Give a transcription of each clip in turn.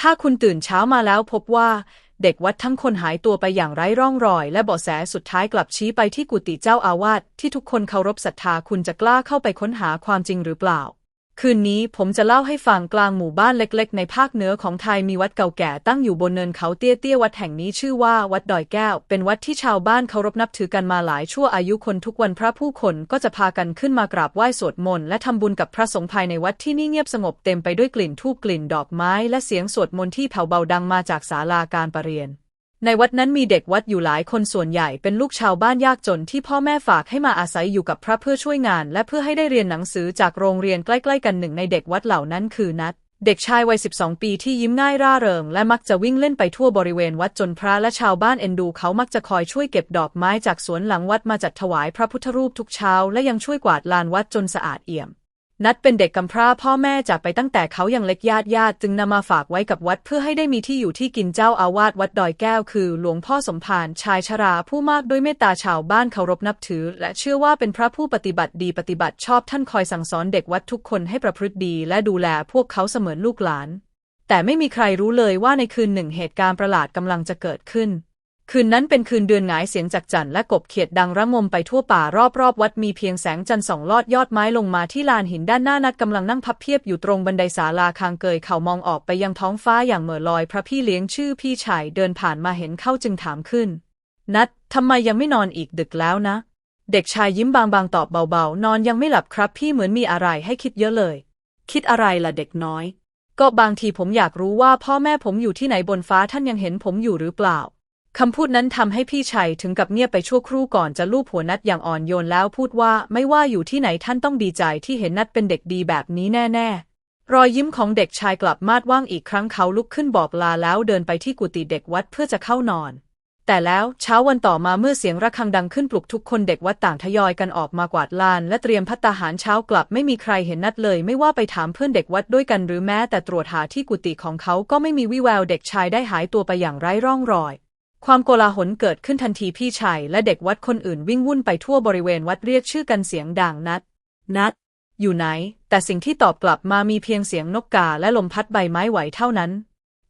ถ้าคุณตื่นเช้ามาแล้วพบว่า เด็กวัดทั้งคนหายตัวไปอย่างไร้ร่องรอย และเบาะแสสุดท้ายกลับชี้ไปที่กุฏิเจ้าอาวาสที่ทุกคนเคารพศรัทธาคุณจะกล้าเข้าไปค้นหาความจริงหรือเปล่า คืนนี้ผมจะเล่าให้ฟังกลางหมู่บ้านเล็กๆ ในภาคเหนือของไทยมีวัดเก่าแก่ตั้งอยู่บนเนินเขาเตี้ยๆ วัดแห่งนี้ชื่อว่าวัดดอยแก้ว เป็นวัดที่ชาวบ้านเคารพนับถือกันมาหลายชั่วอายุคนทุกวันพระผู้คนก็จะพากันขึ้นมากราบไหว้สวดมนต์และทำบุญกับพระสงฆ์ภายในวัดที่นี่เงียบสงบเต็มไปด้วยกลิ่นธูปกลิ่นดอกไม้ และเสียงสวดมนต์ที่แผ่วเบาดังมาจากศาลาการประเรียน ในวัดนั้นมีเด็กวัดอยู่หลายคนส่วนใหญ่เป็นลูกชาวบ้านยากจนที่พ่อแม่ฝากให้มาอาศัยอยู่กับพระเพื่อช่วยงาน และเพื่อให้ได้เรียนหนังสือจากโรงเรียนใกล้ๆกันหนึ่งในเด็กวัดเหล่านั้นคือนัดเด็กชายวัย 12 ปีที่ยิ้มง่ายร่าเริง และมักจะวิ่งเล่นไปทั่วบริเวณวัดจนพระและชาวบ้านเอ็นดูเขามักจะคอยช่วยเก็บดอกไม้จากสวนหลังวัดมาจัดถวายพระพุทธรูปทุกเช้า และยังช่วยกวาดลานวัดจนสะอาดเอี่ยม นัดเป็นเด็กกำพร้าพ่อแม่จากไปตั้งแต่เขายังเล็กญาติญาติจึงนำมาฝากไว้กับวัดเพื่อให้ได้มีที่อยู่ที่กินเจ้าอาวาสวัดดอยแก้วคือหลวงพ่อสมภารชายชราผู้มากด้วยเมตตาชาวบ้านเคารพนับถือ และเชื่อว่าเป็นพระผู้ปฏิบัติดีปฏิบัติชอบท่านคอยสั่งสอนเด็กวัดทุกคนให้ประพฤติดี และดูแลพวกเขาเสมือนลูกหลาน แต่ไม่มีใครรู้เลยว่าในคืนหนึ่งเหตุการณ์ประหลาดกำลังจะเกิดขึ้น คืนนั้นเป็นคืนเดือนหงายเสียงจากจันและกบเขียดดังระงมไปทั่วป่ารอบๆวัดมีเพียงแสงจันทร์ส่องลอดยอดไม้ลงมาที่ลานหินด้านหน้านัดกำลังนั่งพับเพียบอยู่ตรงบันไดศาลาคางเกยเขามองออกไปยังท้องฟ้าอย่างเหม่อลอย พระพี่เลี้ยงชื่อพี่ชายเดินผ่านมาเห็นเข้าจึงถามขึ้น นัดทำไมยังไม่นอนอีกดึกแล้วนะ เด็กชายยิ้มบางๆตอบเบาๆ นอนยังไม่หลับครับ พี่เหมือนมีอะไรให้คิดเยอะเลย คิดอะไรล่ะเด็กน้อย ก็บางทีผมอยากรู้ว่าพ่อแม่ผมอยู่ที่ไหนบนฟ้าท่านยังเห็นผมอยู่หรือเปล่า คำพูดนั้นทำให้พี่ชัยถึงกับเงียบไปชั่วครู่ก่อนจะลูบหัวนัดอย่างอ่อนโยนแล้วพูดว่าไม่ว่าอยู่ที่ไหนท่านต้องดีใจที่เห็นนัดเป็นเด็กดีแบบนี้แน่ๆ รอยยิ้มของเด็กชายกลับมาดว่างอีกครั้งเขาลุกขึ้นบอกลาแล้วเดินไปที่กุฏิเด็กวัดเพื่อจะเข้านอน แต่แล้วเช้าวันต่อมาเมื่อเสียงระฆังดังขึ้นปลุกทุกคนเด็กวัดต่างทยอยกันออกมากวาดลาน และเตรียมพัตตาหารเช้ากลับไม่มีใครเห็นนัดเลย ไม่ว่าไปถามเพื่อนเด็กวัดด้วยกันหรือแม้แต่ตรวจหาที่กุฏิของเขาก็ไม่มีวี่แววเด็กชายได้หายตัวไปอย่างไร้ร่องรอย ความโกลาหลเกิดขึ้นทันทีพี่ชายและเด็กวัดคนอื่นวิ่งวุ่นไปทั่วบริเวณวัดเรียกชื่อกันเสียงดังนัด นัด อยู่ไหน แต่สิ่งที่ตอบกลับมามีเพียงเสียงนกกาและลมพัดใบไม้ไหวเท่านั้น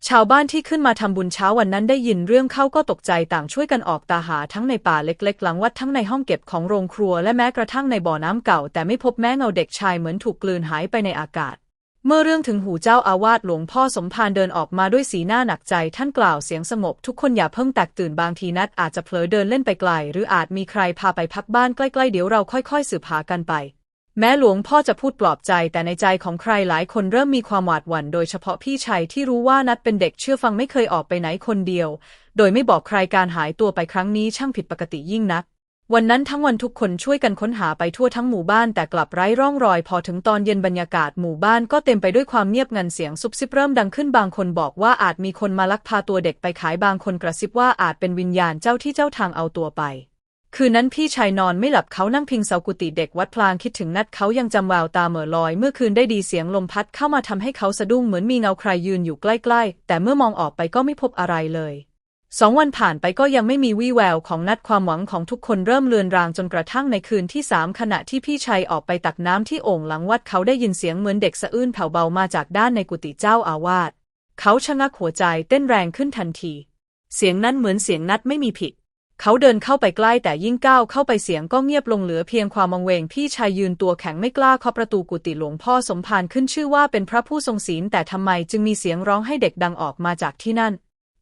ชาวบ้านที่ขึ้นมาทำบุญเช้าวันนั้นได้ยินเรื่องเข้าก็ตกใจต่างช่วยกันออกตาหาทั้งในป่าเล็กๆ หลังวัดทั้งในห้องเก็บของโรงครัวและแม้กระทั่งในบ่อน้ำเก่า แต่ไม่พบแม้เงาเด็กชายเหมือนถูกกลืนหายไปในอากาศ เมื่อเรื่องถึงหูเจ้าอาวาสหลวงพ่อสมภารเดินออกมาด้วยสีหน้าหนักใจท่านกล่าวเสียงสงบทุกคนอย่าเพิ่งแตกตื่นบางทีนัดอาจจะเผลอเดินเล่นไปไกล หรืออาจมีใครพาไปพักบ้านใกล้ๆเดี๋ยวเราค่อยๆสืบหากันไป แม้หลวงพ่อจะพูดปลอบใจแต่ในใจของใครหลายคนเริ่มมีความหวาดหวั่น โดยเฉพาะพี่ชัยที่รู้ว่านัดเป็นเด็กเชื่อฟังไม่เคยออกไปไหนคนเดียว โดยไม่บอกใครการหายตัวไปครั้งนี้ช่างผิดปกติยิ่งนัก วันนั้นทั้งวันทุกคนช่วยกันค้นหาไปทั่วทั้งหมู่บ้านแต่กลับไร้ร่องรอยพอถึงตอนเย็นบรรยากาศหมู่บ้านก็เต็มไปด้วยความเงียบงันเสียงซุบซิบเริ่มดังขึ้นบางคนบอกว่าอาจมีคนมาลักพาตัวเด็กไปขายบางคนกระซิบว่าอาจเป็นวิญญาณเจ้าที่เจ้าทางเอาตัวไป คืนนั้นพี่ชายนอนไม่หลับเขานั่งพิงเสากุฏิเด็กวัดพลางคิดถึงนัดเขายังจำแววตาเหม่อลอย เมื่อคืนได้ดีเสียงลมพัดเข้ามาทำให้เขาสะดุ้งเหมือนมีเงาใครยืนอยู่ใกล้ ๆ แต่เมื่อมองออกไปก็ไม่พบอะไรเลย สองวันผ่านไปก็ยังไม่มีวี่แววของนัดความหวังของทุกคนเริ่มเลือนรางจนกระทั่งในคืนที่สามขณะที่พี่ชัยออกไปตักน้ำที่โอ่งหลังวัดเขาได้ยินเสียงเหมือนเด็กสะอื้นแผ่วเบามาจากด้านในกุฏิเจ้าอาวาสเขาชะงักหัวใจเต้นแรงขึ้นทันที เสียงนั้นเหมือนเสียงนัดไม่มีผิด เขาเดินเข้าไปใกล้แต่ยิ่งก้าวเข้าไปเสียงก็เงียบลงเหลือเพียงความวังเวงพี่ชายยืนตัวแข็งไม่กล้าเคาะประตูกุฏิหลวงพ่อสมภารขึ้นชื่อว่าเป็นพระผู้ทรงศีลแต่ทำไมจึงมีเสียงร้องให้เด็กดังออกมาจากที่นั่น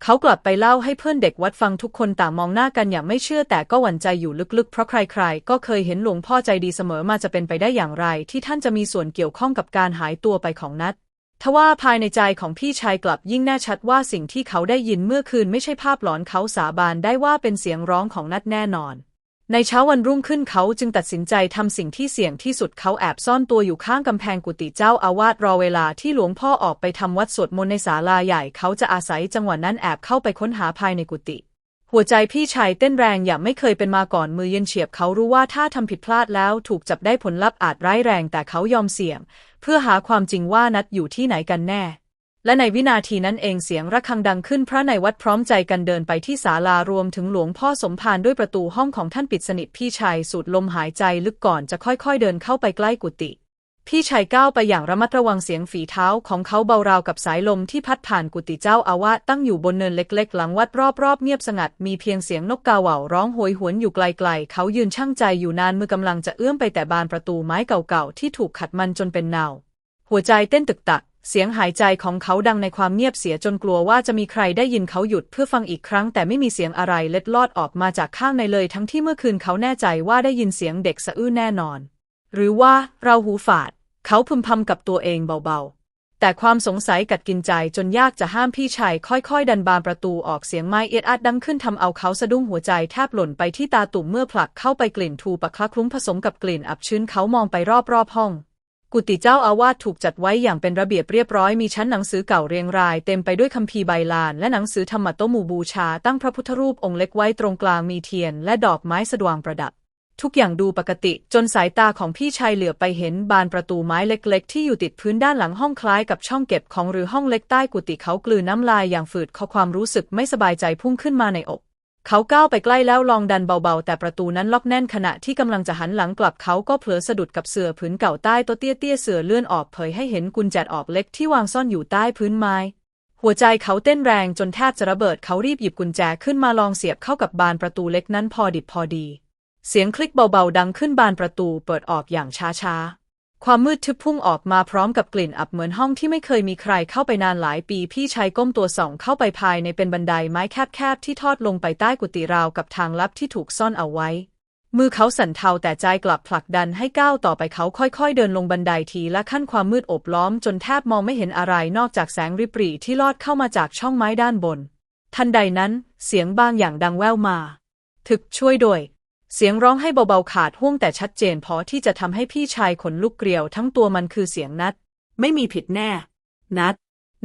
เขากลับไปเล่าให้เพื่อนเด็กวัดฟังทุกคนต่างมองหน้ากันอย่างไม่เชื่อแต่ก็หวั่นใจอยู่ลึกๆ เพราะใครๆ ก็เคยเห็นหลวงพ่อใจดีเสมอมาจะเป็นไปได้อย่างไร ที่ท่านจะมีส่วนเกี่ยวข้องกับการหายตัวไปของนัดทว่าภายในใจของพี่ชายกลับยิ่งแน่ชัดว่าสิ่งที่เขาได้ยินเมื่อคืนไม่ใช่ภาพหลอนเขาสาบานได้ว่าเป็นเสียงร้องของนัดแน่นอน ในเช้าวันรุ่งขึ้นเขาจึงตัดสินใจทำสิ่งที่เสี่ยงที่สุดเขาแอบซ่อนตัวอยู่ข้างกำแพงกุฏิเจ้าอาวาสรอเวลาที่หลวงพ่อออกไปทำวัดสวดมนต์ในศาลาใหญ่เขาจะอาศัยจังหวะนั้นแอบเข้าไปค้นหาภายในกุฏิหัวใจพี่ชายเต้นแรงอย่างไม่เคยเป็นมาก่อนมือเย็นเฉียบเขารู้ว่าถ้าทำผิดพลาดแล้วถูกจับได้ผลลัพธ์อาจร้ายแรงแต่เขายอมเสี่ยง เพื่อหาความจริงว่านัดอยู่ที่ไหนกันแน่ และในวินาทีนั้นเองเสียงระฆังดังขึ้นพระในวัดพร้อมใจกันเดินไปที่ศาลารวมถึงหลวงพ่อสมภารด้วยประตูห้องของท่านปิดสนิทพี่ชายสูดลมหายใจลึกก่อนจะค่อยๆเดินเข้าไปใกล้กุฏิพี่ชายก้าวไปอย่างระมัดระวังเสียงฝีเท้าของเขาเบาราวกับสายลมที่พัดผ่านกุฏิเจ้าอาวาสตั้งอยู่บนเนินเล็ก ๆ หลังวัดรอบๆเงียบสงัดมีเพียงเสียงนกกาเหว่าร้องโหยหวนอยู่ไกลๆ เขายืนช่างใจอยู่นานมือกำลังจะเอื้อมไปแต่บานประตูไม้เก่าๆที่ถูกขัดมันจนเป็นเนาหัวใจเต้นตึกตัก เสียงหายใจของเขาดังในความเงียบเสียจนกลัวว่าจะมีใครได้ยินเขาหยุดเพื่อฟังอีกครั้งแต่ไม่มีเสียงอะไรเล็ดลอดออกมาจากข้างในเลยทั้งที่เมื่อคืนเขาแน่ใจว่าได้ยินเสียงเด็กสะอื้นแน่นอน หรือว่าเราหูฝาด เขาพึมพำกับตัวเองเบาๆ แต่ความสงสัยกัดกินใจจนยากจะห้ามพี่ชายค่อยๆ ดันบานประตูออกเสียงไม้เอียดอัดดังขึ้นทำเอาเขาสะดุ้งหัวใจแทบหล่นไปที่ตาตุ่มเมื่อผลักเข้าไปกลิ่นทูปะคละคลุ้งผสมกับกลิ่นอับชื้นเขามองไปรอบๆห้อง กุฏิเจ้าอาวาสถูกจัดไว้อย่างเป็นระเบียบเรียบร้อยมีชั้นหนังสือเก่าเรียงราย เต็มไปด้วยคัมภีร์ใบลาน และหนังสือธรรมะโตมูบูชา ตั้งพระพุทธรูปองค์เล็กไว้ตรงกลางมีเทียน และดอกไม้สะดวงประดับ ทุกอย่างดูปกติ จนสายตาของพี่ชายเหลือไปเห็นบานประตูไม้เล็กๆ ที่อยู่ติดพื้นด้านหลังห้องคล้ายกับช่องเก็บของหรือห้องเล็กใต้กุฏิเขากลืนน้ำลายอย่างฝืดข้อความรู้สึกไม่สบายใจพุ่งขึ้นมาในอก เขาก้าวไปใกล้แล้วลองดันเบาๆ แต่ประตูนั้นล็อกแน่นขณะที่กำลังจะหันหลังกลับเขาก็เผลอสะดุดกับเสื่อผืนเก่าใต้ตัวเตี้ยๆเสื่อเลื่อนออกเผยให้เห็นกุญแจออกเล็กที่วางซ่อนอยู่ใต้พื้นไม้ หัวใจเขาเต้นแรงจนแทบจะระเบิดเขารีบหยิบกุญแจขึ้นมาลองเสียบเข้ากับบานประตูเล็กนั้นพอดิบพอดี เสียงคลิกเบาๆ ดังขึ้นบานประตูเปิดออกอย่างช้าๆ ความมืดทึบพุ่งออกมาพร้อมกับกลิ่นอับเหมือนห้องที่ไม่เคยมีใครเข้าไปนานหลายปี พี่ชายก้มตัวส่องเข้าไปภายในเป็นบันไดไม้แคบๆที่ทอดลงไปใต้กุฏิราวกับทางลับที่ถูกซ่อนเอาไว้ มือเขาสั่นเทาแต่ใจกลับผลักดันให้ก้าวต่อไปเขาค่อยๆ เดินลงบันไดทีละขั้นความมืดโอบล้อมจนแทบมองไม่เห็นอะไรนอกจากแสงริบหรี่ที่ลอดเข้ามาจากช่องไม้ด้านบน ทันใดนั้น เสียงบางอย่างดังแว่วมา ถึกช่วยด้วย เสียงร้องให้เบาๆขาดห่วงแต่ชัดเจนพอที่จะทำให้พี่ชายขนลุกเกลียวทั้งตัวมันคือเสียงนัด ไม่มีผิดแน่ นัด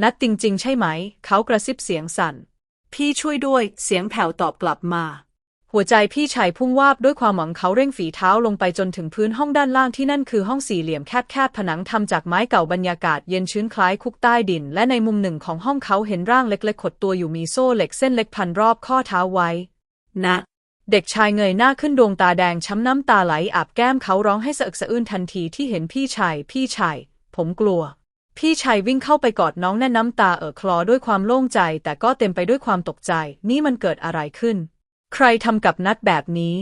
นัดจริง ๆ ใช่ไหม เขากระซิบเสียงสั่น พี่ช่วยด้วย เสียงแผ่วตอบกลับมา หัวใจพี่ชายพุ่งวาบด้วยความหวังเขาเร่งฝีเท้าลงไปจนถึงพื้นห้องด้านล่างที่นั่นคือห้องสี่เหลี่ยมแคบๆผนังทำจากไม้เก่าบรรยากาศเย็นชื้นคล้ายคุกใต้ดิน และในมุมหนึ่งของห้องเขาเห็นร่างเล็กๆขดตัวอยู่มีโซ่เหล็กเส้นเล็กพันรอบข้อเท้าไว้นะ เด็กชายเงยหน้าขึ้นดวงตาแดงช้ำน้ำตาไหลอาบแก้มเขาร้องให้สะอึกสะอื้นทันทีที่เห็นพี่ชาย พี่ชาย ผมกลัว พี่ชายวิ่งเข้าไปกอดน้องแน่นน้ำตาเอ่อคลอด้วยความโล่งใจ แต่ก็เต็มไปด้วยความตกใจ นี่มันเกิดอะไรขึ้น ใครทำกับนัดแบบนี้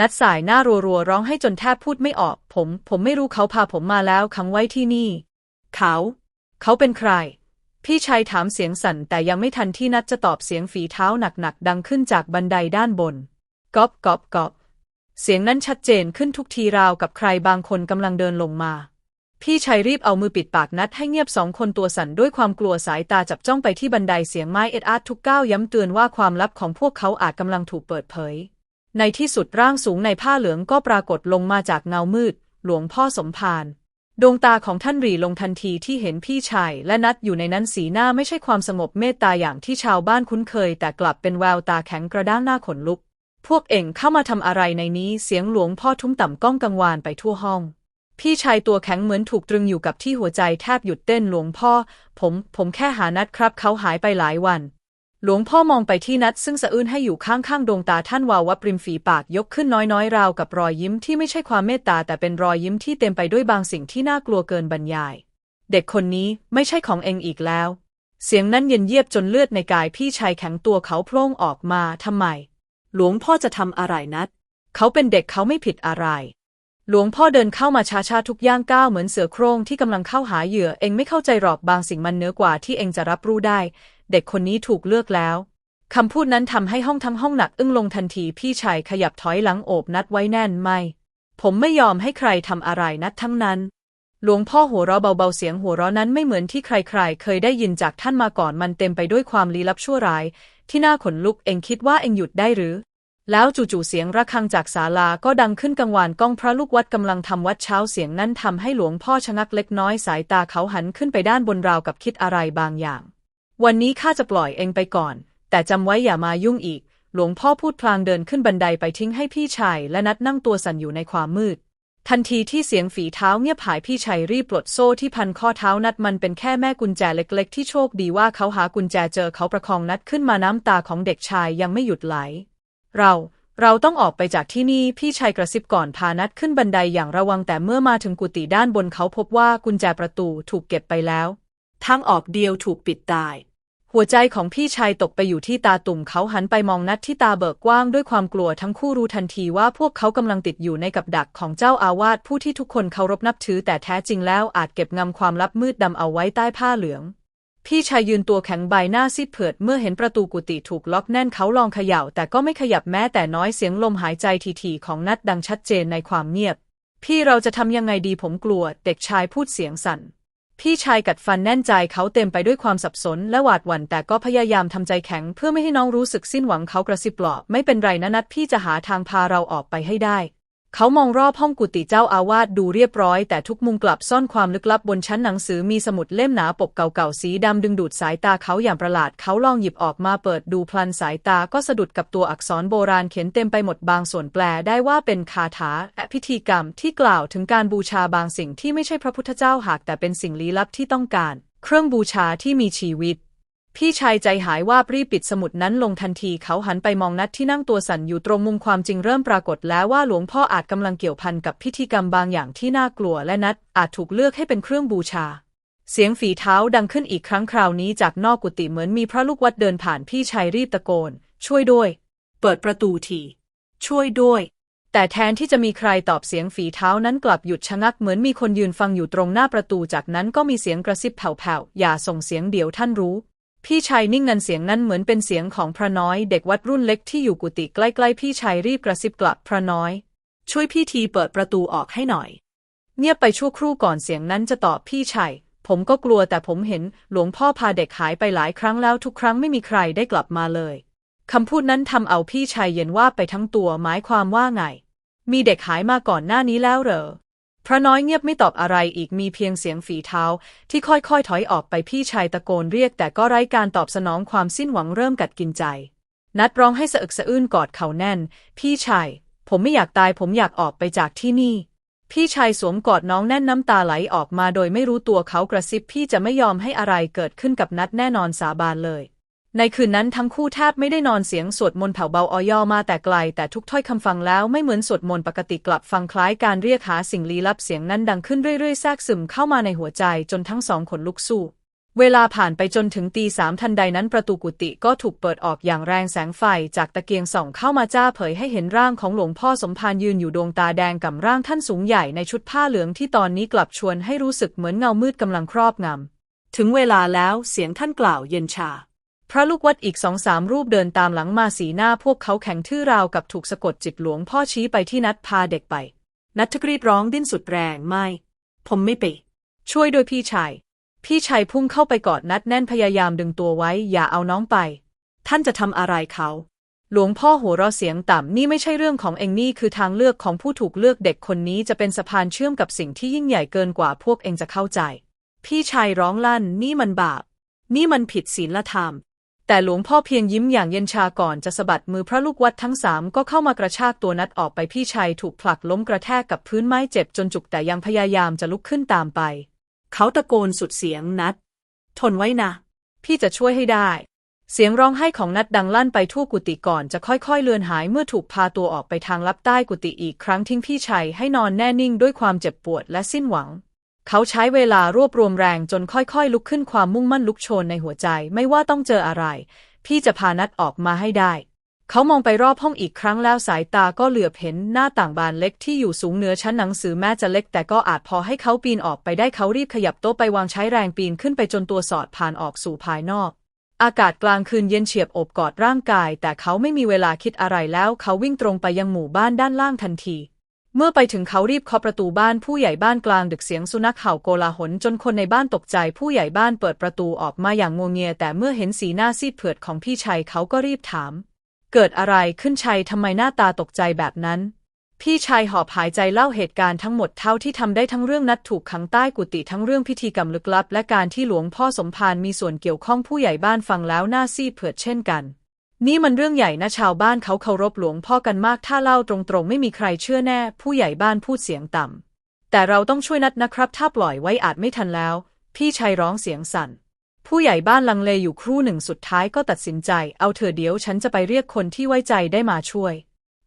นัดสายหน้ารัวๆร้องให้จนแทบพูดไม่ออก ผม ผมไม่รู้เขาพาผมมาแล้วขังไว้ที่นี่ เขา เขาเป็นใคร พี่ชายถามเสียงสั่นแต่ยังไม่ทันที่นัดจะตอบเสียงฝีเท้าหนักๆดังขึ้นจากบันไดด้านบน ก๊อบก๊อบก๊อบเสียงนั้นชัดเจนขึ้นทุกทีราวกับใครบางคนกำลังเดินลงมา พี่ชายรีบเอามือปิดปากนัดให้เงียบสองคนตัวสั่นด้วยความกลัวสายตาจับจ้องไปที่บันไดเสียงไม้เอ็ดอาร์ทุกก้าวย้ำเตือนว่าความลับของพวกเขาอาจกำลังถูกเปิดเผย ในที่สุดร่างสูงในผ้าเหลืองก็ปรากฏลงมาจากเงามืด หลวงพ่อสมภารดวงตาของท่านรีลงทันทีที่เห็นพี่ชายและนัดอยู่ในนั้นสีหน้าไม่ใช่ความสงบเมตตาอย่างที่ชาวบ้านคุ้นเคย แต่กลับเป็นแววตาแข็งกระด้างหน้าขนลุก พวกเอ็งเข้ามาทำอะไรในนี้เสียงหลวงพ่อทุ้มต่ำก้องกังวานไปทั่วห้อง พี่ชายตัวแข็งเหมือนถูกตรึงอยู่กับที่หัวใจแทบหยุดเต้นหลวงพ่อ ผมผมแค่หานัดครับเขาหายไปหลายวัน หลวงพ่อมองไปที่นัดซึ่งสะอื้นให้อยู่ข้างๆดวงตาท่านวาววับริมฝีปากยกขึ้นน้อยๆ ราวกับรอยยิ้มที่ไม่ใช่ความเมตตาแต่เป็นรอยยิ้มที่เต็มไปด้วยบางสิ่งที่น่ากลัวเกินบรรยาย เด็กคนนี้ไม่ใช่ของเองอีกแล้ว เสียงนั้นเย็นเยียบจนเลือดในกายพี่ชายแข็งตัวเขาโพล่งออกมาทำไม หลวงพ่อจะทำอะไรนัด เขาเป็นเด็กเขาไม่ผิดอะไร หลวงพ่อเดินเข้ามาช้าๆทุกย่างก้าวเหมือนเสือโคร่งที่กำลังเข้าหาเหยื่อ เองไม่เข้าใจหรอกบางสิ่งมันเนื้อกว่าที่เองจะรับรู้ได้ เด็กคนนี้ถูกเลือกแล้วคำพูดนั้นทำให้ห้องทั้งห้องหนักอึ้งลงทันทีพี่ชายขยับถอยหลังโอบนัดไว้แน่นไม่ ผมไม่ยอมให้ใครทำอะไรนัดทั้งนั้น หลวงพ่อหัวเราะเบาๆเสียงหัวเราะนั้นไม่เหมือนที่ใครๆ เคยได้ยินจากท่านมาก่อนมันเต็มไปด้วยความลี้ลับชั่วร้าย ที่น่าขนลุกเองคิดว่าเองหยุดได้หรือ แล้วจู่ๆเสียงระฆังจากศาลาก็ดังขึ้นกังวานก้องพระลูกวัดกำลังทำวัดเช้าเสียงนั้นทำให้หลวงพ่อชะงักเล็กน้อยสายตาเขาหันขึ้นไปด้านบนราวกับคิดอะไรบางอย่าง วันนี้ข้าจะปล่อยเองไปก่อน แต่จำไว้อย่ามายุ่งอีก หลวงพ่อพูดพลางเดินขึ้นบันไดไปทิ้งให้พี่ชายและนัดนั่งตัวสั่นอยู่ในความมืด ทันทีที่เสียงฝีเท้าเงียบหายพี่ชัยรีบปลดโซ่ที่พันข้อเท้านัดมันเป็นแค่แม่กุญแจเล็กๆ ที่โชคดีว่าเขาหากุญแจเจอเขาประคองนัดขึ้นมาน้ำตาของเด็กชายยังไม่หยุดไหล เราเราต้องออกไปจากที่นี่ พี่ชายกระซิบก่อนพานัดขึ้นบันไดอย่างระวังแต่เมื่อมาถึงกุฏิด้านบนเขาพบว่ากุญแจประตูถูกเก็บไปแล้ว ทางออกเดียวถูกปิดตาย หัวใจของพี่ชายตกไปอยู่ที่ตาตุ่มเขาหันไปมองนัดที่ตาเบิกกว้างด้วยความกลัวทั้งคู่รู้ทันทีว่าพวกเขากำลังติดอยู่ในกับดักของเจ้าอาวาสผู้ที่ทุกคนเคารพนับถือแต่แท้จริงแล้วอาจเก็บงำความลับมืดดำเอาไว้ใต้ผ้าเหลือง พี่ชายยืนตัวแข็งใบหน้าซีดเผือดเมื่อเห็นประตูกุฏิถูกล็อกแน่นเขาลองเขย่าแต่ก็ไม่ขยับแม้แต่น้อยเสียงลมหายใจทีๆของนัดดังชัดเจนในความเงียบ พี่เราจะทำยังไงดีผมกลัว เด็กชายพูดเสียงสั่น พี่ชายกัดฟันแน่นใจเขาเต็มไปด้วยความสับสนและหวาดหวั่นแต่ก็พยายามทำใจแข็งเพื่อไม่ให้น้องรู้สึกสิ้นหวังเขากระซิบปลอบไม่เป็นไรนะนัดพี่จะหาทางพาเราออกไปให้ได้ เขามองรอบห้องกุฏิเจ้าอาวาสดูเรียบร้อยแต่ทุกมุมกลับซ่อนความลึกลับบนชั้นหนังสือมีสมุดเล่มหนาปกเก่าๆสีดำดึงดูดสายตาเขาอย่างประหลาด เขาลองหยิบออกมาเปิดดูพลันสายตาก็สะดุดกับตัวอักษรโบราณเขียนเต็มไปหมดบางส่วนแปลได้ว่าเป็นคาถาและพิธีกรรมที่กล่าวถึงการบูชาบางสิ่งที่ไม่ใช่พระพุทธเจ้าหากแต่เป็นสิ่งลี้ลับที่ต้องการ เครื่องบูชาที่มีชีวิต พี่ชายใจหายว่ารีบปิดสมุดนั้นลงทันทีเขาหันไปมองนัดที่นั่งตัวสั่นอยู่ตรงมุมความจริงเริ่มปรากฏแล้วว่าหลวงพ่ออาจกำลังเกี่ยวพันกับพิธีกรรมบางอย่างที่น่ากลัวและนัดอาจถูกเลือกให้เป็นเครื่องบูชา เสียงฝีเท้าดังขึ้นอีกครั้งคราวนี้จากนอกกุฏิเหมือนมีพระลูกวัดเดินผ่านพี่ชายรีบตะโกน ช่วยด้วย เปิดประตูที ช่วยด้วย แต่แทนที่จะมีใครตอบเสียงฝีเท้านั้นกลับหยุดชะงักเหมือนมีคนยืนฟังอยู่ตรงหน้าประตูจากนั้นก็มีเสียงกระซิบแผ่วๆอย่าส่งเสียงเดี๋ยวท่านรู้ พี่ชายนิ่งงันเสียงนั้นเหมือนเป็นเสียงของพระน้อยเด็กวัดรุ่นเล็กที่อยู่กุฏิใกล้ๆพี่ชายรีบกระซิบกลับพระน้อย ช่วยพี่ทีเปิดประตูออกให้หน่อย เงียบไปชั่วครู่ก่อนเสียงนั้นจะตอบพี่ชายผมก็กลัวแต่ผมเห็นหลวงพ่อพาเด็กหายไปหลายครั้งแล้วทุกครั้งไม่มีใครได้กลับมาเลยคำพูดนั้นทำเอาพี่ชายเย็นว่าไปทั้งตัวหมายความว่าไง มีเด็กหายมาก่อนหน้านี้แล้วเหรอ พระน้อยเงียบไม่ตอบอะไรอีกมีเพียงเสียงฝีเท้า ที่ค่อยๆ ถอยออกไปพี่ชายตะโกนเรียกแต่ก็ไร้การตอบสนองความสิ้นหวังเริ่มกัดกินใจ นัดร้องให้สะอึกสะอื้นกอดเขาแน่น พี่ชาย ผมไม่อยากตายผมอยากออกไปจากที่นี่ พี่ชายสวมกอดน้องแน่นน้ำตาไหลออกมาโดยไม่รู้ตัวเขากระซิบพี่จะไม่ยอมให้อะไรเกิดขึ้นกับนัดแน่นอนสาบานเลย ในคืนนั้นทั้งคู่แทบไม่ได้นอนเสียงสวดมนต์แผ่วเบาออยอมาแต่ไกล แต่ทุกถ้อยคำฟังแล้วไม่เหมือนสวดมนต์ปกติกลับฟังคล้ายการเรียกหาสิ่งลี้ลับเสียงนั้นดังขึ้นเรื่อยๆแทรกซึมเข้ามาในหัวใจจนทั้งสองขนลุกสู้ เวลาผ่านไปจนถึงตีสามทันใดนั้นประตูกุฏิก็ถูกเปิดออกอย่างแรงแสงไฟจากตะเกียงส่องเข้ามาจ้าเผยให้เห็นร่างของหลวงพ่อสมภารยืนอยู่ดวงตาแดงกับร่างท่านสูงใหญ่ในชุดผ้าเหลืองที่ตอนนี้กลับชวนให้รู้สึกเหมือนเงามืดกำลังครอบงำถึงเวลาแล้วเสียงท่านกล่าวเย็นชา พระลูกวัดอีกสองสามรูปเดินตามหลังมาสีหน้าพวกเขาแข็งทื่อราวกับถูกสะกดจิตหลวงพ่อชี้ไปที่นัดพาเด็กไป นัทกรีดร้องดิ้นสุดแรงไม่ ผมไม่ไป ช่วยโดยพี่ชาย พี่ชายพุ่งเข้าไปกอดนัดแน่นพยายามดึงตัวไว้ อย่าเอาน้องไป ท่านจะทำอะไรเขา หลวงพ่อหัวเราะเสียงต่ำนี่ไม่ใช่เรื่องของเองนี่คือทางเลือกของผู้ถูกเลือกเด็กคนนี้จะเป็นสะพานเชื่อมกับสิ่งที่ยิ่งใหญ่เกินกว่าพวกเองจะเข้าใจ พี่ชายร้องลั่นนี่มันบาปนี่มันผิดศีลธรรม แต่หลวงพ่อเพียงยิ้มอย่างเย็นชาก่อนจะสะบัดมือพระลูกวัดทั้งสามก็เข้ามากระชากตัวนัดออกไปพี่ชายถูกผลักล้มกระแทกกับพื้นไม้เจ็บจนจุกแต่ยังพยายามจะลุกขึ้นตามไป เขาตะโกนสุดเสียงนัด ทนไว้นะ พี่จะช่วยให้ได้ เสียงร้องไห้ของนัดดังลั่นไปทั่วกุฏิก่อนจะค่อยๆ เลือนหายเมื่อถูกพาตัวออกไปทางลับใต้กุฏิอีกครั้งทิ้งพี่ชัยให้นอนแน่นิ่งด้วยความเจ็บปวดและสิ้นหวัง เขาใช้เวลารวบรวมแรงจนค่อยๆ ลุกขึ้นความมุ่งมั่นลุกโชนในหัวใจ ไม่ว่าต้องเจออะไร พี่จะพานัดออกมาให้ได้ เขามองไปรอบห้องอีกครั้งแล้วสายตาก็เหลือบเห็นหน้าต่างบานเล็กที่อยู่สูงเหนือชั้นหนังสือแม้จะเล็ก แต่ก็อาจพอให้เขาปีนออกไปได้เขารีบขยับโต๊ะไปวางใช้แรงปีนขึ้นไปจนตัวสอดผ่านออกสู่ภายนอกอากาศกลางคืนเย็นเฉียบอบกอดร่างกาย แต่เขาไม่มีเวลาคิดอะไรแล้ว เขาวิ่งตรงไปยังหมู่บ้านด้านล่างทันที เมื่อไปถึงเขารีบเคาะประตูบ้านผู้ใหญ่บ้านกลางดึกเสียงสุนัขเห่าโกลาหลจนคนในบ้านตกใจผู้ใหญ่บ้านเปิดประตูออกมาอย่างงวงเงียแต่เมื่อเห็นสีหน้าซีดเผือดของพี่ชัยเขาก็รีบถาม เกิดอะไรขึ้นชัยทำไมหน้าตาตกใจแบบนั้น พี่ชายหอบหายใจเล่าเหตุการณ์ทั้งหมดเท่าที่ทำได้ทั้งเรื่องนัดถูกขังใต้กุฏิทั้งเรื่องพิธีกรรมลึกลับ และการที่หลวงพ่อสมภารมีส่วนเกี่ยวข้องผู้ใหญ่บ้านฟังแล้วหน้าซีดเผือดเช่นกัน นี่มันเรื่องใหญ่นะชาวบ้านเขาเคารพหลวงพ่อกันมากถ้าเล่าตรงๆ ไม่มีใครเชื่อแน่ ผู้ใหญ่บ้านพูดเสียงต่ำแต่เราต้องช่วยนัดนะครับ ถ้าปล่อยไว้อาจไม่ทันแล้ว พี่ชายร้องเสียงสั่น ผู้ใหญ่บ้านลังเลอยู่ครู่หนึ่งสุดท้ายก็ตัดสินใจ เอาเธอเดี๋ยวฉันจะไปเรียกคนที่ไว้ใจได้มาช่วย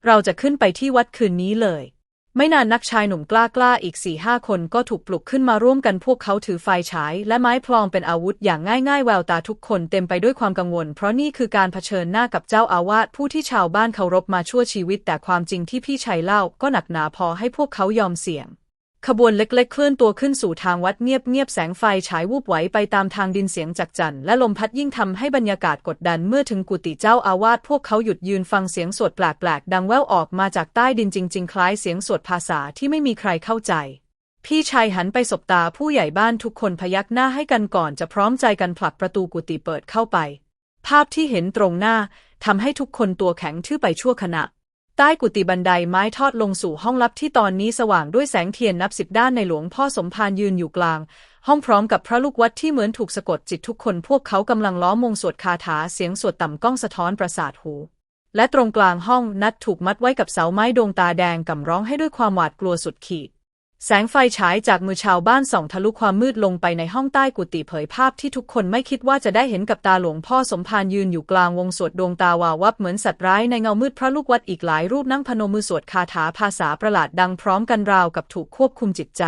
เราจะขึ้นไปที่วัดคืนนี้เลย ไม่นานนักชายหนุ่มกล้ากล้าอีกสี่ห้าคนก็ถูกปลุกขึ้นมาร่วมกันพวกเขาถือไฟฉาย และไม้พลองเป็นอาวุธอย่างง่ายๆ แววตาทุกคนเต็มไปด้วยความกังวล เพราะนี่คือการเผชิญหน้ากับเจ้าอาวาสผู้ที่ชาวบ้านเคารพมาชั่วชีวิต แต่ความจริงที่พี่ชายเล่าก็หนักหนาพอให้พวกเขายอมเสี่ยง ขบวนเล็กๆ เคลื่อนตัวขึ้นสู่ทางวัดเงียบๆ แสงไฟฉายวูบไหวไปตามทางดินเสียงจากจันและลมพัดยิ่งทำให้บรรยากาศกดดันเมื่อถึงกุฏิเจ้าอาวาสพวกเขาหยุดยืนฟังเสียงสวดแปลกๆ ดังแว่วออกมาจากใต้ดินจริง ๆ คล้ายเสียงสวดภาษาที่ไม่มีใครเข้าใจ พี่ชายหันไปสบตาผู้ใหญ่บ้านทุกคนพยักหน้าให้กันก่อนจะพร้อมใจกันผลักประตูกุฏิเปิดเข้าไป ภาพที่เห็นตรงหน้าทำให้ทุกคนตัวแข็งทื่อไปชั่วขณะ ใต้กุฏิบันไดไม้ทอดลงสู่ห้องลับที่ตอนนี้สว่างด้วยแสงเทียนนับสิบด้านในหลวงพ่อสมภารยืนอยู่กลาง ห้องพร้อมกับพระลูกวัดที่เหมือนถูกสะกดจิตทุกคนพวกเขากำลังล้อมวงสวดคาถาเสียงสวดต่ำก้องสะท้อนประสาทหู และตรงกลางห้องนัดถูกมัดไว้กับเสาไม้ดวงตาแดงกำร้องให้ด้วยความหวาดกลัวสุดขีด แสงไฟฉายจากมือชาวบ้านส่องทะลุความมืดลงไปในห้องใต้กุฏิเผยภาพที่ทุกคนไม่คิดว่าจะได้เห็นกับตาหลวงพ่อสมภารยืนอยู่กลางวงสวดดวงตาวาววับเหมือนสัตว์ร้ายในเงามืดพระลูกวัดอีกหลายรูปนั่งพนมมือสวดคาถาภาษาประหลาดดังพร้อมกันราวกับถูกควบคุมจิตใจ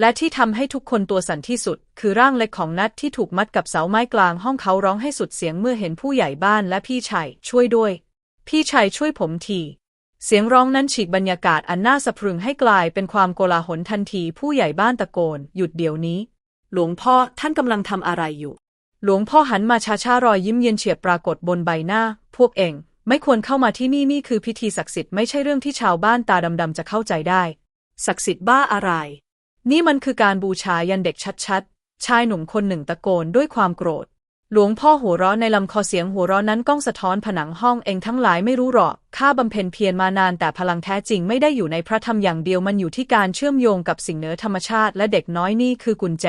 และที่ทำให้ทุกคนตัวสั่นที่สุด คือร่างเล็กของนัดที่ถูกมัดกับเสาไม้กลางห้องเขาร้องให้สุดเสียงเมื่อเห็นผู้ใหญ่บ้านและพี่ชัยช่วยด้วย พี่ชัยช่วยผมที เสียงร้องนั้นฉีกบรรยากาศอันน่าสะพรึงให้กลายเป็นความโกลาหลทันทีผู้ใหญ่บ้านตะโกน หยุดเดี๋ยวนี้ หลวงพ่อท่านกำลังทำอะไรอยู่ หลวงพ่อหันมาช้าชารอยยิ้มเย็นเฉียบปรากฏบนใบหน้า พวกเอง ไม่ควรเข้ามาที่นี่นี่คือพิธีศักดิ์สิทธิ์ไม่ใช่เรื่องที่ชาวบ้านตาดำๆจะเข้าใจได้ ศักดิ์สิทธิ์บ้าอะไร นี่มันคือการบูชายันเด็กชัดๆ ชายหนุ่มคนหนึ่งตะโกนด้วยความโกรธ หลวงพ่อหัวเราะในลำคอเสียงหัวเราะนั้นก้องสะท้อนผนังห้องเองทั้งหลายไม่รู้หรอก ข้าบำเพ็ญเพียรมานานแต่พลังแท้จริงไม่ได้อยู่ในพระธรรมอย่างเดียวมันอยู่ที่การเชื่อมโยงกับสิ่งเหนือธรรมชาติและเด็กน้อยนี่คือกุญแจ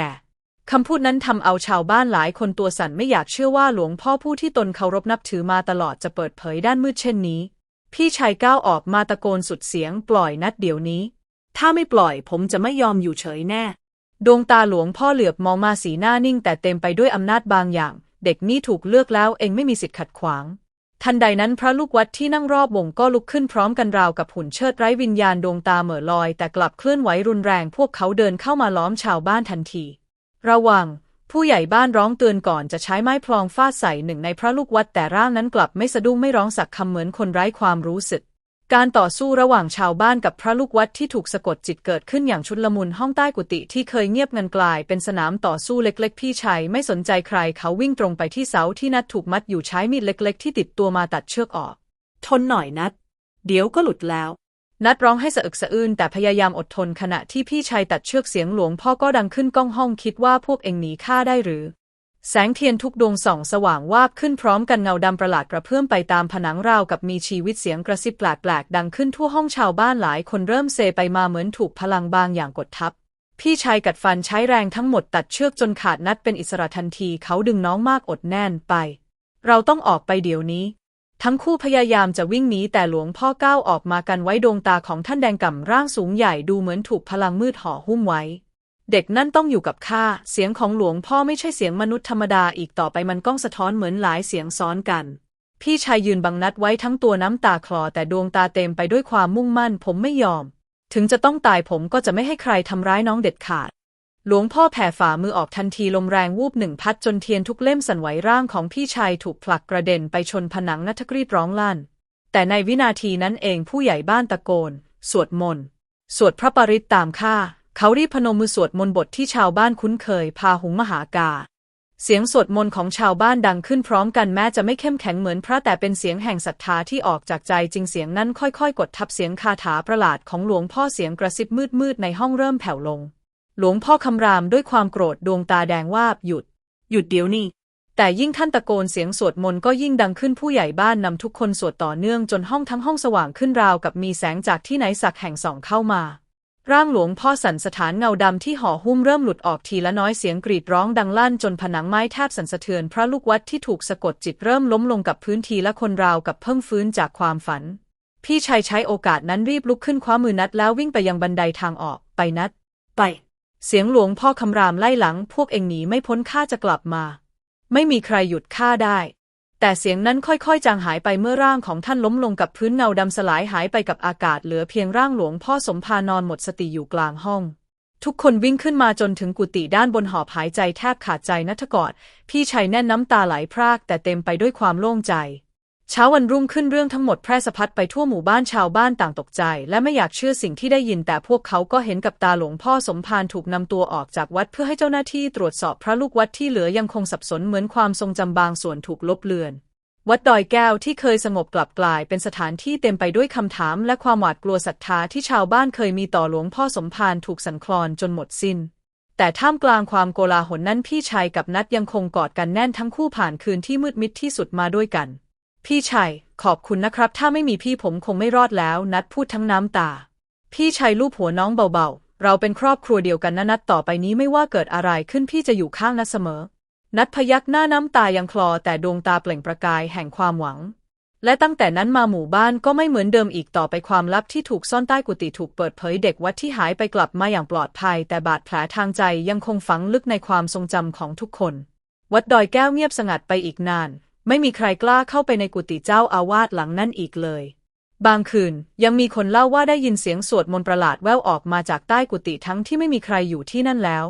คำพูดนั้นทำเอาชาวบ้านหลายคนตัวสั่นไม่อยากเชื่อว่าหลวงพ่อผู้ที่ตนเคารพนับถือมาตลอดจะเปิดเผยด้านมืดเช่นนี้ พี่ชายก้าวออกมาตะโกนสุดเสียงปล่อยนัดเดี๋ยวนี้ ถ้าไม่ปล่อยผมจะไม่ยอมอยู่เฉยแน่ ดวงตาหลวงพ่อเหลือบมองมาสีหน้านิ่งแต่เต็มไปด้วยอำนาจบางอย่าง เด็กนี่ถูกเลือกแล้วเองไม่มีสิทธิ์ขัดขวาง ทันใดนั้นพระลูกวัดที่นั่งรอบวงก็ลุกขึ้นพร้อมกันราวกับหุ่นเชิดไร้วิญญาณดวงตาเหม่อลอย แต่กลับเคลื่อนไหวรุนแรงพวกเขาเดินเข้ามาล้อมชาวบ้านทันที ระวังผู้ใหญ่บ้านร้องเตือนก่อนจะใช้ไม้พลองฟาดใส่หนึ่งในพระลูกวัดแต่ร่างนั้นกลับไม่สะดุ้งไม่ร้องสักคำเหมือนคนไร้ความรู้สึก การต่อสู้ระหว่างชาวบ้านกับพระลูกวัดที่ถูกสะกดจิตเกิดขึ้นอย่างชุลมุนห้องใต้กุฏิที่เคยเงียบงันกลายเป็นสนามต่อสู้เล็ก ๆ พี่ชัยไม่สนใจใครเขาวิ่งตรงไปที่เสาที่นัดถูกมัดอยู่ใช้มีดเล็ก ๆ ที่ติดตัวมาตัดเชือกออก ทนหน่อยนัด เดี๋ยวก็หลุดแล้ว นัดร้องให้สะอึกสะอื้นแต่พยายามอดทนขณะที่พี่ชัยตัดเชือกเสียงหลวงพ่อก็ดังขึ้นก้องห้องคิดว่าพวกเองหนีข้าได้หรือ แสงเทียนทุกดวงส่องสว่างวาบขึ้นพร้อมกันเงาดำประหลาดกระเพื่อมไปตามผนังราวกับมีชีวิตเสียงกระซิบแปลกๆ ดังขึ้นทั่วห้องชาวบ้านหลายคนเริ่มเซไปมาเหมือนถูกพลังบางอย่างกดทับ พี่ชายกัดฟันใช้แรงทั้งหมดตัดเชือกจนขาดนัดเป็นอิสระทันทีเขาดึงน้องมากอดแน่นไป เราต้องออกไปเดี๋ยวนี้ ทั้งคู่พยายามจะวิ่งหนีแต่หลวงพ่อก้าวออกมากันไว้ดวงตาของท่านแดงก่ำร่างสูงใหญ่ดูเหมือนถูกพลังมืดห่อหุ้มไว้ เด็กนั่นต้องอยู่กับข้า เสียงของหลวงพ่อไม่ใช่เสียงมนุษย์ธรรมดาอีกต่อไปมันก้องสะท้อนเหมือนหลายเสียงซ้อนกัน พี่ชายยืนบังนัดไว้ทั้งตัวน้ำตาคลอแต่ดวงตาเต็มไปด้วยความมุ่งมั่น ผมไม่ยอม ถึงจะต้องตายผมก็จะไม่ให้ใครทำร้ายน้องเด็ดขาด หลวงพ่อแผ่ฝ่ามือออกทันทีลมแรงวูบหนึ่งพัดจนเทียนทุกเล่มสั่นไหวร่างของพี่ชายถูกผลักกระเด็นไปชนผนังนัทกรีดร้องลั่น แต่ในวินาทีนั้นเองผู้ใหญ่บ้านตะโกน สวดมนต์สวดพระปริตตามข้า เขารีบพนมมือสวดมนต์บทที่ชาวบ้านคุ้นเคย พาหุงมหากา เสียงสวดมนต์ของชาวบ้านดังขึ้นพร้อมกันแม้จะไม่เข้มแข็งเหมือนพระแต่เป็นเสียงแห่งศรัทธาที่ออกจากใจจริงเสียงนั้นค่อยๆ กดทับเสียงคาถาประหลาดของหลวงพ่อเสียงกระซิบมืดๆในห้องเริ่มแผ่วลง หลวงพ่อคำรามด้วยความโกรธดวงตาแดงวาบหยุด หยุดเดี๋ยวนี้แต่ยิ่งท่านตะโกนเสียงสวดมนต์ก็ยิ่งดังขึ้นผู้ใหญ่บ้านนำทุกคนสวดต่อเนื่องจนห้องทั้งห้องสว่างขึ้นราวกับมีแสงจากที่ไหนสักแห่งส่องเข้ามา ร่างหลวงพ่อสันสถานเงาดำที่ห่อหุ้มเริ่มหลุดออกทีละน้อยเสียงกรีดร้องดังลั่นจนผนังไม้แทบสั่นสะเทือนพระลูกวัดที่ถูกสะกดจิตเริ่มล้มลงกับพื้นทีละคนราวกับเพิ่งฟื้นจากความฝัน พี่ชายใช้โอกาสนั้นรีบลุกขึ้นคว้ามือนัดแล้ววิ่งไปยังบันไดทางออกไปนัด ไป เสียงหลวงพ่อคำรามไล่หลัง พวกเองหนีไม่พ้นข้าจะกลับมา ไม่มีใครหยุดข้าได้ แต่เสียงนั้นค่อยๆ จางหายไปเมื่อร่างของท่านล้มลงกับพื้นเงาดำสลายหายไปกับอากาศเหลือเพียงร่างหลวงพ่อสมภานอนหมดสติอยู่กลางห้อง ทุกคนวิ่งขึ้นมาจนถึงกุฏิด้านบนหอบหายใจแทบขาดใจนัทกอดพี่ชัยแน่นน้ำตาไหลพรากแต่เต็มไปด้วยความโล่งใจ เช้าวันรุ่งขึ้นเรื่องทั้งหมดแพร่สะพัดไปทั่วหมู่บ้านชาวบ้านต่างตกใจ และไม่อยากเชื่อสิ่งที่ได้ยินแต่พวกเขาก็เห็นกับตาหลวงพ่อสมภารถูกนำตัวออกจากวัดเพื่อให้เจ้าหน้าที่ตรวจสอบพระลูกวัดที่เหลือยังคงสับสนเหมือนความทรงจำบางส่วนถูกลบเลือน วัดดอยแก้วที่เคยสงบกลับกลายเป็นสถานที่เต็มไปด้วยคำถาม และความหวาดกลัวศรัทธาที่ชาวบ้านเคยมีต่อหลวงพ่อสมภารถูกสั่นคลอนจนหมดสิ้นแต่ท่ามกลางความโกลาหลนั้นพี่ชัยกับนัดยังคงกอดกันแน่นทั้งคู่ผ่านคืนที่มืดมิดที่สุดมาด้วยกัน พี่ชัย ขอบคุณนะครับ ถ้าไม่มีพี่ผมคงไม่รอดแล้ว นัดพูดทั้งน้ำตา พี่ชัยลูบหัวน้องเบาๆ เราเป็นครอบครัวเดียวกันนะนัดต่อไปนี้ไม่ว่าเกิดอะไรขึ้นพี่จะอยู่ข้างนัดเสมอ นัดพยักหน้าน้ำตายังคลอแต่ดวงตาเปล่งประกายแห่งความหวัง และตั้งแต่นั้นมาหมู่บ้านก็ไม่เหมือนเดิมอีกต่อไปความลับที่ถูกซ่อนใต้กุฏิถูกเปิดเผยเด็กวัดที่หายไปกลับมาอย่างปลอดภัย แต่บาดแผลทางใจยังคงฝังลึกในความทรงจำของทุกคน วัดดอยแก้วเงียบสงัดไปอีกนาน ไม่มีใครกล้าเข้าไปในกุฏิเจ้าอาวาสหลังนั่นอีกเลย บางคืนยังมีคนเล่าว่าได้ยินเสียงสวดมนต์ประหลาดแว่วออกมาจากใต้กุฏิทั้งที่ไม่มีใครอยู่ที่นั่นแล้ว